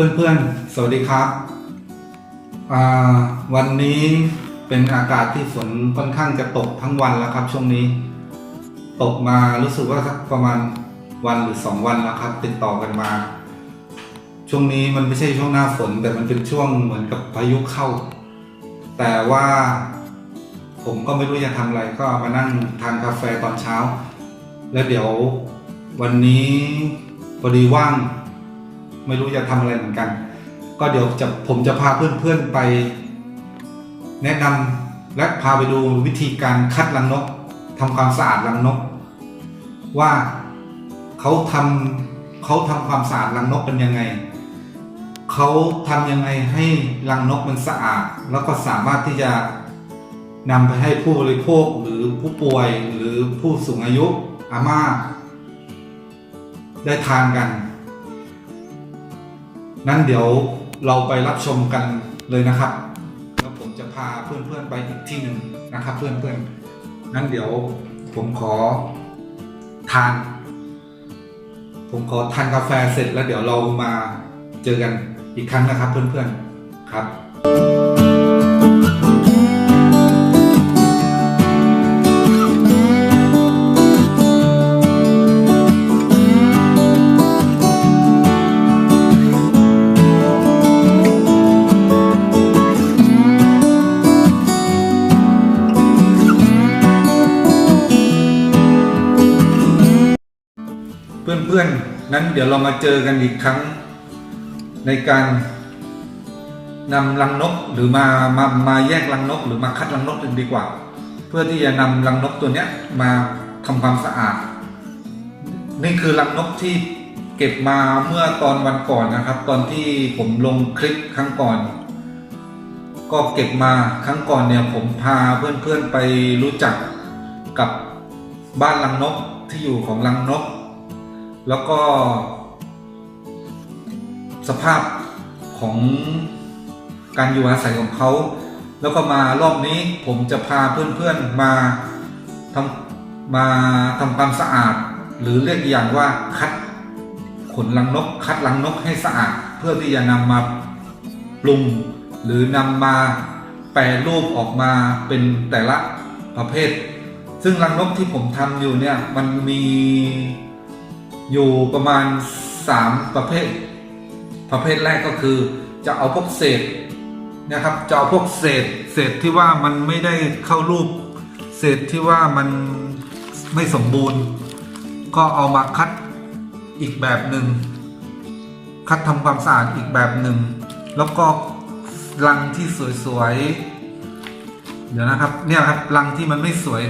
เพื่อนๆ สวัสดีครับ วันนี้เป็นอากาศที่ฝนค่อนข้างจะตกทั้งวันแล้วครับ ช่วงนี้ ตกมารู้สึกว่าสักประมาณวันหรือสองวันแล้วครับ ติดต่อกันมา ช่วงนี้มันไม่ใช่ช่วงหน้าฝน แต่มันเป็นช่วงเหมือนกับพายุเข้า แต่ว่าผมก็ไม่รู้จะทำอะไรก็มานั่งทานกาแฟตอนเช้า แล้วเดี๋ยววันนี้พอดีว่าง ไม่รู้จะทำอะไรเหมือนกัน ก็เดี๋ยวจะผมจะพาเพื่อนๆไป แนะนำและพาไปดูวิธีการคัดรังนกทำความสะอาดรังนก ว่าเขาทำเขาทำความสะอาดรังนกเป็นยังไงเขาทำยังไงให้รังนกมันสะอาด แล้วก็สามารถที่จะนำไปให้ผู้บริโภคหรือผู้ป่วยหรือผู้สูงอายุอาม่าได้ทานกัน นั้นเดี๋ยวเราไปรับชมกันเลยนะครับ แล้วผมจะพาเพื่อนๆไปอีกที่หนึ่งนะครับ เพื่อนๆนั้นเดี๋ยวผมขอทาน ผมขอทานกาแฟเสร็จแล้วเดี๋ยวเรามาเจอกันอีกครั้งนะครับ เพื่อนๆครับ เพื่อนๆ นั้นเดี๋ยวเรามาเจอกันอีกครั้ง ในการนำรังนกหรือมามามาแยกรังนก หรือมาคัดรังนกกันดีกว่า เพื่อที่จะนำรังนกตัวเนี้ยมาทำความสะอาด นี่คือรังนกที่เก็บมาเมื่อตอนวันก่อนนะครับ ตอนที่ผมลงคลิปครั้งก่อน ก็เก็บมาครั้งก่อนเนี่ยผมพาเพื่อนๆไปรู้จักกับบ้านรังนกที่อยู่ของรังนก แล้วก็ สภาพของการอยู่อาศัยของเขา แล้วก็มารอบนี้ผมจะพาเพื่อนๆมาทำมาทำความสะอาด หรือเรียกอย่างว่าคัดขนรังนก คัดรังนกให้สะอาด เพื่อที่จะนำมาปรุงหรือนำมาแปรรูปออกมาเป็นแต่ละประเภท ซึ่งรังนกที่ผมทำอยู่เนี่ยมันมี อยู่ประมาณ 3 ประเภท ประเภทแรกก็คือ จะเอาพวกเศษนะครับจะเอาพวกเศษเศษที่ว่ามันไม่ได้เข้ารูป เศษที่ว่ามันไม่สมบูรณ์ ก็เอามาคัดอีกแบบหนึ่งคัดทำความสะอาดอีกแบบหนึ่งแล้วก็รังที่สวยๆเดี๋ยวนะครับเนี่ยครับรังที่มันไม่สวย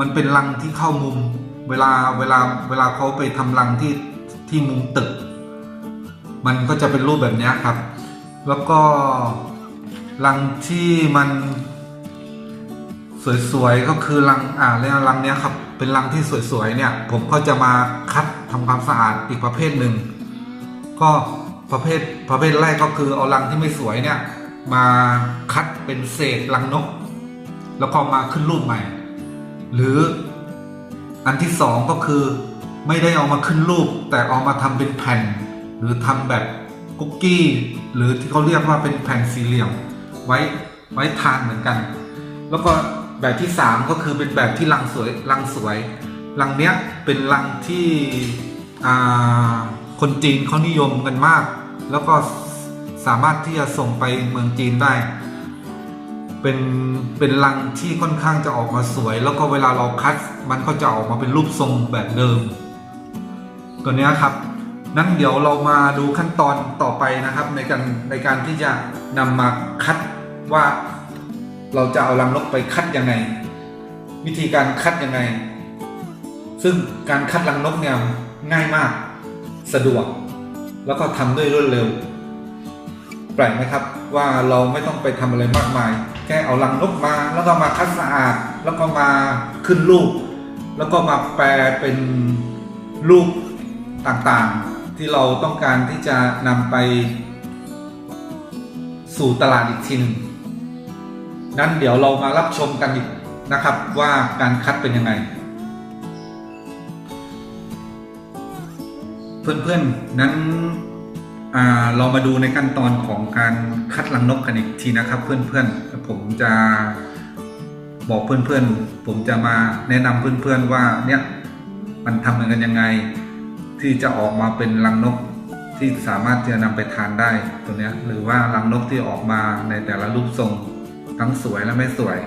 มันเป็นรังที่เข้ามุม เวลาเวลาเวลาเขาไปทำรังที่ที่มุมตึก มันก็จะเป็นรูปแบบนี้ครับ แล้วก็รังที่มันสวยๆก็คือรังอ่าแล้วรังเนี้ยครับเป็นรังที่สวยๆเนี่ย ผมก็จะมาคัดทำความสะอาดอีกประเภทหนึ่งก็ประเภทประเภทแรกก็คือเอารังที่ไม่สวยเนี่ย มาคัดเป็นเศษรังนก แล้วก็มาขึ้นรูปใหม่ หรือ อันที่สองก็คือไม่ได้เอามาขึ้นรูป แต่เอามาทำเป็นแผ่น หรือทำแบบคุกกี้ หรือที่เขาเรียกว่าเป็นแผ่นสี่เหลี่ยมไว้ไว้ทานเหมือนกัน แล้วก็แบบที่สามก็คือเป็นแบบที่รังสวยรังสวยรังเนี้ยเป็นรังที่อ่าคนจีนเขานิยมกันมาก แล้วก็สามารถที่จะส่งไปเมืองจีนได้ เป็นเป็นรังที่ค่อนข้างจะออกมาสวย แล้วก็เวลาเราคัดมันก็จะออกมาเป็นรูปทรงแบบเดิม ตัวนี้ครับนั้นเดี๋ยวเรามาดูขั้นตอนต่อไปนะครับ ในการในการที่จะนำมาคัดว่าเราจะเอารังนกไปคัดยังไง วิธีการคัดยังไง ซึ่งการคัดรังนกเนี่ยง่ายมาก สะดวก แล้วก็ทำด้วยรวดเร็ว แปลกไหมครับว่าเราไม่ต้องไปทำอะไรมากมาย แค่เอารังนกมา แล้วก็มาคัดสะอาด แล้วก็มาขึ้นรูป แล้วก็มาแปลเป็นรูปต่างๆ ที่เราต้องการที่จะนำไปสู่ตลาดอีกทีหนึงนั้นเดี๋ยวเรามารับชมกันอีกนะครับว่าการคัดเป็นยังไง เพื่อนๆนั้นอ่าเรามาดูในขั้นตอนของการคัดรังนกกันอีกทีนะครับเพื่อนๆ ผมจะบอกเพื่อนๆ ผมจะมาแนะนำเพื่อนๆว่าเนี่ยมันทำกันยังไง ที่จะออกมาเป็นรังนกที่สามารถจะนำไปทานได้ตัวเนี้ยหรือว่ารังนกที่ออกมาในแต่ละรูปทรงทั้งสวยและไม่สวย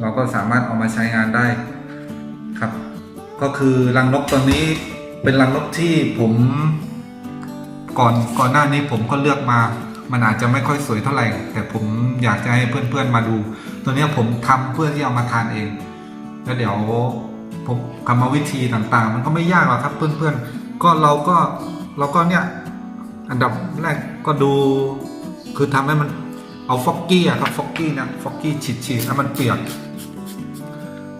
เราก็สามารถเอามาใช้งานได้ครับ ก็คือรังนกตัวนี้เป็นรังนกที่ผมก่อนก่อนหน้านี้ผมก็เลือกมา มันอาจจะไม่ค่อยสวยเท่าไหร่ แต่ผมอยากจะให้เพื่อนๆมาดู ตัวนี้ผมทำเพื่อที่เอามาทานเอง แล้วเดี๋ยวผมกรรมวิธีต่างๆ มันก็ไม่ยากหรอกครับเพื่อนๆ ก็เราก็เราก็เนี่ยอันดับแรกก็ดู คือทำให้มันเอาฟอกกี้อะครับฟอกกี้นี่ยฟอกกี้ฉีดๆให้มันเปียก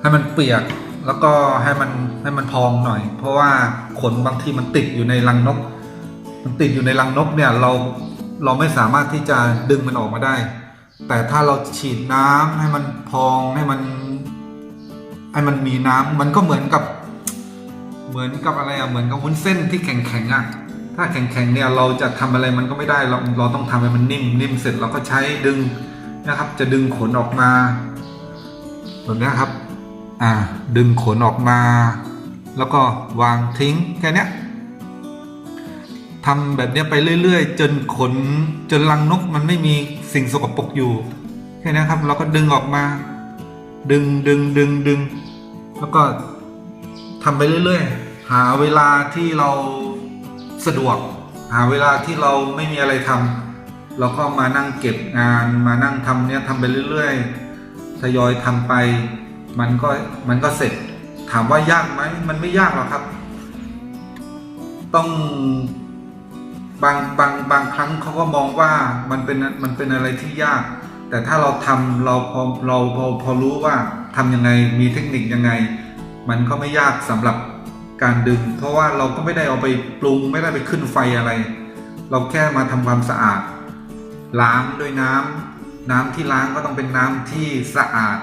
ให้มันเปียกแล้วก็ให้มันให้มันพองหน่อย เพราะว่าขนบางทีมันติดอยู่ในรังนก มันติดอยู่ในรังนกเนี่ยเรา เราไม่สามารถที่จะดึงมันออกมาได้ แต่ถ้าเราฉีดน้ำให้มันพองให้มันให้มันมีน้ำมันก็เหมือนกับ เหมือนกับอะไรอะเหมือนกับวุ้นเส้นที่แข็งๆอะถ้าแข็งๆเนี่ยเราจะทำอะไรมันก็ไม่ได้เราเราต้องทำให้มันนิ่มนิ่มเสร็จเราก็ใช้ดึงนะครับ จะดึงขนออกมาแบบนี้ครับ อ่า ดึงขนออกมา แล้วก็วางทิ้งแค่นี้ ทำแบบนี้ไปเรื่อย ๆ จนขนจนรังนกมันไม่มีสิ่งสกปรกอยู่แค่นี้ครับ เราก็ดึงออกมา ดึงดึงดึงดึงแล้วก็ทำไปเรื่อย ๆ หาเวลาที่เราสะดวก หาเวลาที่เราไม่มีอะไรทำเราก็มานั่งเก็บงานมานั่งทำเนี้ยทำไปเรื่อย ๆ ทยอยทำไป มันก็มันก็เสร็จ ถามว่ายากไหมมันไม่ยากหรอกครับ ต้อง บางบางบางครั้งเขาก็มองว่ามันเป็นมันเป็นอะไรที่ยาก แต่ถ้าเราทำเราพอเราพอพอรู้ว่าทำยังไงมีเทคนิคยังไง มันก็ไม่ยากสำหรับการดึง เพราะว่าเราก็ไม่ได้เอาไปปรุงไม่ได้ไปขึ้นไฟอะไร เราแค่มาทำความสะอาด ล้างด้วยน้ำน้ำที่ล้างก็ต้องเป็นน้ำที่สะอาด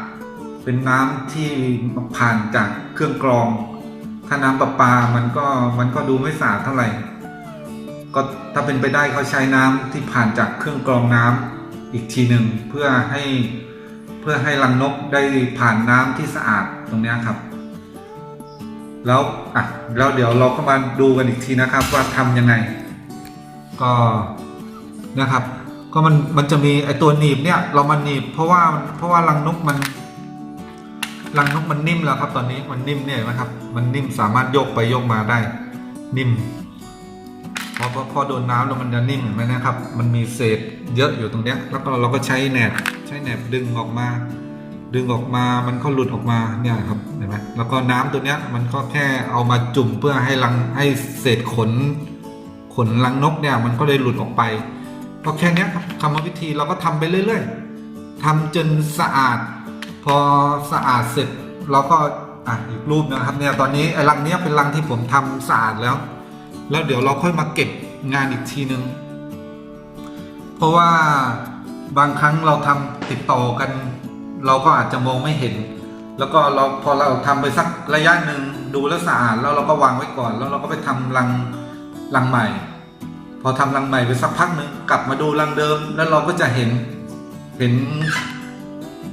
เป็นน้ำที่ผ่านจากเครื่องกรอง ถ้าน้ำประปา มันก็มันก็ดูไม่สะอาดเท่าไหร่ ก็ถ้าเป็นไปได้เขาใช้น้ำที่ผ่านจากเครื่องกรองน้ำอีกทีหนึ่งเพื่อให้เพื่อให้รังนกได้ผ่านน้ำที่สะอาดตรงนี้ครับ แล้วอะแล้วเดี๋ยวเราก็มาดูกันอีกทีนะครับ ว่าทำยังไง ก็นะครับ ก็มันมันจะมีไอตัวหนีบเนี่ย เรามาหนีบเพราะว่าเพราะว่ารังนกมันรังนกมันนิ่มแล้วครับ ตอนนี้มันนิ่มเนี่ยนะครับ มันนิ่มสามารถโยกไปโยกมาได้ นิ่ม พอพอพอโดนน้ำแล้วมันจะนิ่มเห็นไหมนะครับ มันมีเศษเยอะอยู่ตรงเนี้ย แล้วก็เราก็ใช้แหนบใช้แหนบดึงออกมา ดึงออกมามันก็หลุดออกมาเนี่ยครับเห็นไหมแล้วก็น้ำตัวเนี้ยมันก็แค่เอามาจุ่มเพื่อให้รังให้เศษขน ขนรังนกเนี่ยมันก็เลยหลุดออกไปก็แค่นี้ครับกรรมวิธีเราก็ทำไปเรื่อย ๆทำจนสะอาด พอสะอาดเสร็จเราก็อะอีกรูปนะครับเนี่ยตอนนี้ไอ้รังเนี้ยเป็นรังที่ผมทำสะอาดแล้ว แล้วเดี๋ยวเราค่อยมาเก็บงานอีกทีนึง เพราะว่าบางครั้งเราทำติดต่อกัน เราก็อาจจะมองไม่เห็น แล้วก็เราพอเราทำไปสักระยะหนึ่งดูแล้วสะอาดแล้วเราก็วางไว้ก่อน แล้วเราก็ไปทำรังรังใหม่ พอทำรังใหม่ไปสักพักหนึ่งกลับมาดูรังเดิม แล้วเราก็จะเห็นเห็น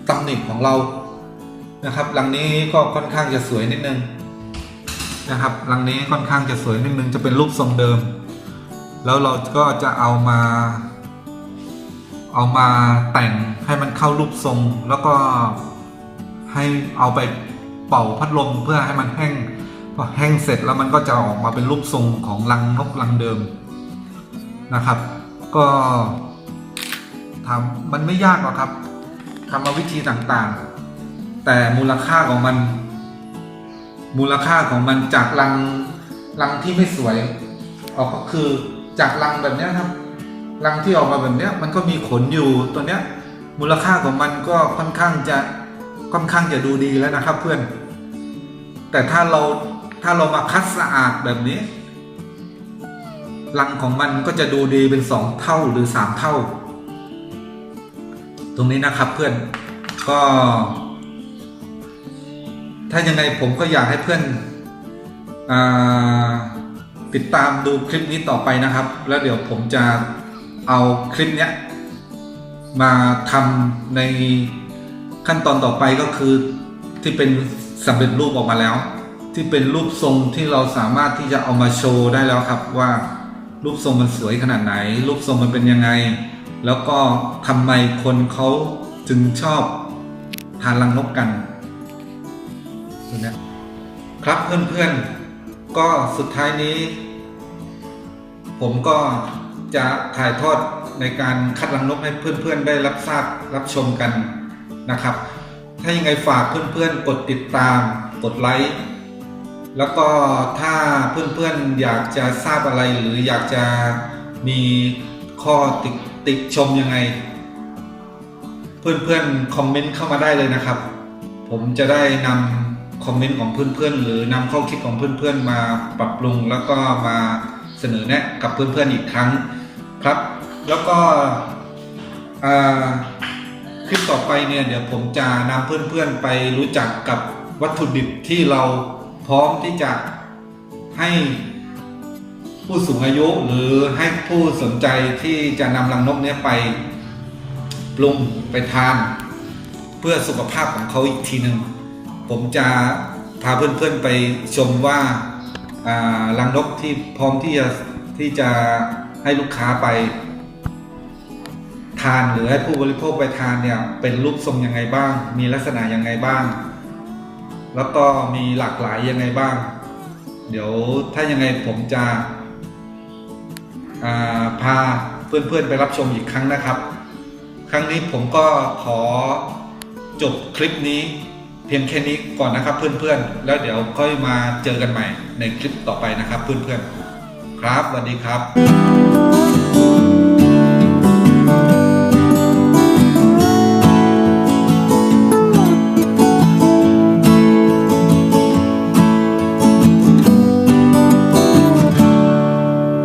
ตำหนิของเรานะครับรังนี้ก็ค่อนข้างจะสวยนิดนึง นะครับรังนี้ค่อนข้างจะสวยนิดนึงจะเป็นรูปทรงเดิม แล้วเราก็จะเอามา เอามาแต่งให้มันเข้ารูปทรง แล้วก็ให้เอาไปเป่าพัดลมเพื่อให้มันแห้งพอแห้งเสร็จแล้วมันก็จะออกมาเป็นรูปทรงของรังนกรังเดิมนะครับ ก็ทำมันไม่ยากหรอกครับกรรมวิธีต่างๆ แต่มูลค่าของมัน มูลค่าของมันจากรังรังที่ไม่สวยออกก็คือจากรังแบบนี้ครับรังที่ออกมาแบบนี้มันก็มีขนอยู่ตัวเนี้ยมูลค่าของมันก็ค่อนข้างจะค่อนข้างจะดูดีแล้วนะครับเพื่อน แต่ถ้าเราถ้าเรามาคัดสะอาดแบบนี้รังของมันก็จะดูดีเป็นสองเท่าหรือสามเท่า ตรงนี้นะครับเพื่อนก็ ถ้ายังไงผมก็อยากให้เพื่อนอติดตามดูคลิปนี้ต่อไปนะครับ แล้วเดี๋ยวผมจะเอาคลิปเนี้ยมาทำในขั้นตอนต่อไปก็คือที่เป็นสำเร็จรูปออกมาแล้ว ที่เป็นรูปทรงที่เราสามารถที่จะเอามาโชว์ได้แล้วครับว่ารูปทรงมันสวยขนาดไหน รูปทรงมันเป็นยังไง แล้วก็ทำไมคนเขาจึงชอบทานรังนกกัน ตัวเนี้ครับเพื่อนๆ ก็สุดท้ายนี้ ผมก็จะถ่ายทอดในการคัดรังนกให้เพื่อนๆ ได้รับทราบรับชมกันนะครับ ถ้ายังไงฝากเพื่อนๆ กดติดตาม กดไลค์แล้วก็ถ้าเพื่อนๆ อยากจะทราบอะไรหรืออยากจะมีข้อติติชมยังไง เพื่อนๆ คอมเมนต์เข้ามาได้เลยนะครับ ผมจะได้นำ คอมเมนต์ของเพื่อนๆ หรือนำข้อคิดของเพื่อนๆ มาปรับปรุงแล้วก็มาเสนอแนะกับเพื่อนๆอีกครั้งครับ แล้วก็คลิปต่อไปเนี่ยเดี๋ยวผมจะนำเพื่อนๆไปรู้จักกับวัตถุดิบที่เราพร้อมที่จะให้ผู้สูงอายุหรือให้ผู้สนใจที่จะนำรังนกเนี้ยไปปรุงไปทาน เพื่อสุขภาพของเขาอีกทีหนึ่ง ผมจะพาเพื่อนๆไปชมว่าอ่ารังนกที่พร้อมที่จะที่จะให้ลูกค้าไป ทานหรือให้ผู้บริโภคไปทานเนี่ยเป็นรูปทรงยังไงบ้าง มีลักษณะยังไงบ้าง แล้วก็มีหลากหลายยังไงบ้าง เดี๋ยวถ้ายังไงผมจะาพาเพื่อนๆไปรับชมอีกครั้งนะครับ ครั้งนี้ผมก็ขอจบคลิปนี้ เพียงแค่นี้ก่อนนะครับเพื่อนๆ แล้วเดี๋ยวค่อยมาเจอกันใหม่ในคลิปต่อไปนะครับเพื่อนๆ ครับสวัสดีครับ